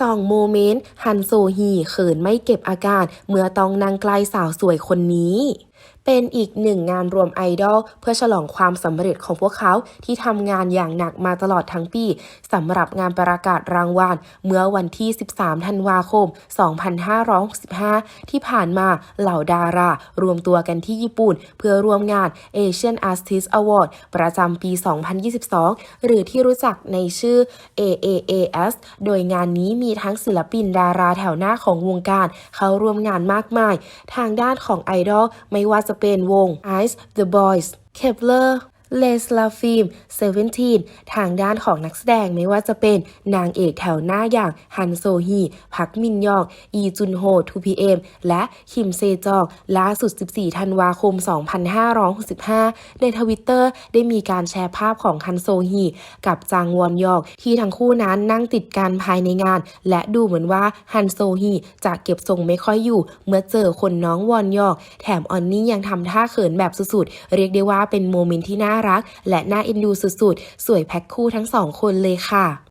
สองโมเมนต์ฮันโซฮีเขินไม่เก็บอาการ เมื่อต้องนั่งใกล้สาวสวยคนนี้ เป็นอีกหนึ่งงานรวมไอดอลเพื่อฉลองความสำเร็จของพวกเขาที่ทำงานอย่างหนักมาตลอดทั้งปีสำหรับงานประกาศรางวัลเมื่อวันที่ 13 ธันวาคม 2565 ที่ผ่านมาเหล่าดารารวมตัวกันที่ญี่ปุ่น เพื่อร่วมงาน Asian Artist Award ประจำปี 2022 หรือที่รู้จักในชื่อ AAAS โดยงานนี้มีทั้งศิลปินดาราแถวหน้าของวงการ เข้าร่วมงานมากมาย ทางด้านของไอดอลไม่ ว่าจะเป็นวง Ice The Boys Kepler เลสลาฟิล์มเซเวนทีนทางด้านของนักแสดงไม่ว่าจะเป็นนางเอกแถวหน้าอย่างฮันโซฮี พักมินยองอีจุนโฮ 2PM และคิมเซจองล่าสุด 14 ธันวาคม 2565 ในทวิตเตอร์ได้มีการแชร์ภาพของฮันโซฮี กับจางวอนยองที่ทั้งคู่นั้นนั่งติดกันภายในงาน และดูเหมือนว่าฮันโซฮีจะเก็บทรงไม่ค่อยอยู่ เมื่อเจอคนน้องวอนยองแถมออนนี่ยังทำท่าเขินแบบสุดๆ เรียกได้ว่าเป็นโมเมนต์ที่น่ารัก และน่าเอ็นดูสุดๆ สวยแพ็คคู่ทั้งสองคนเลยค่ะ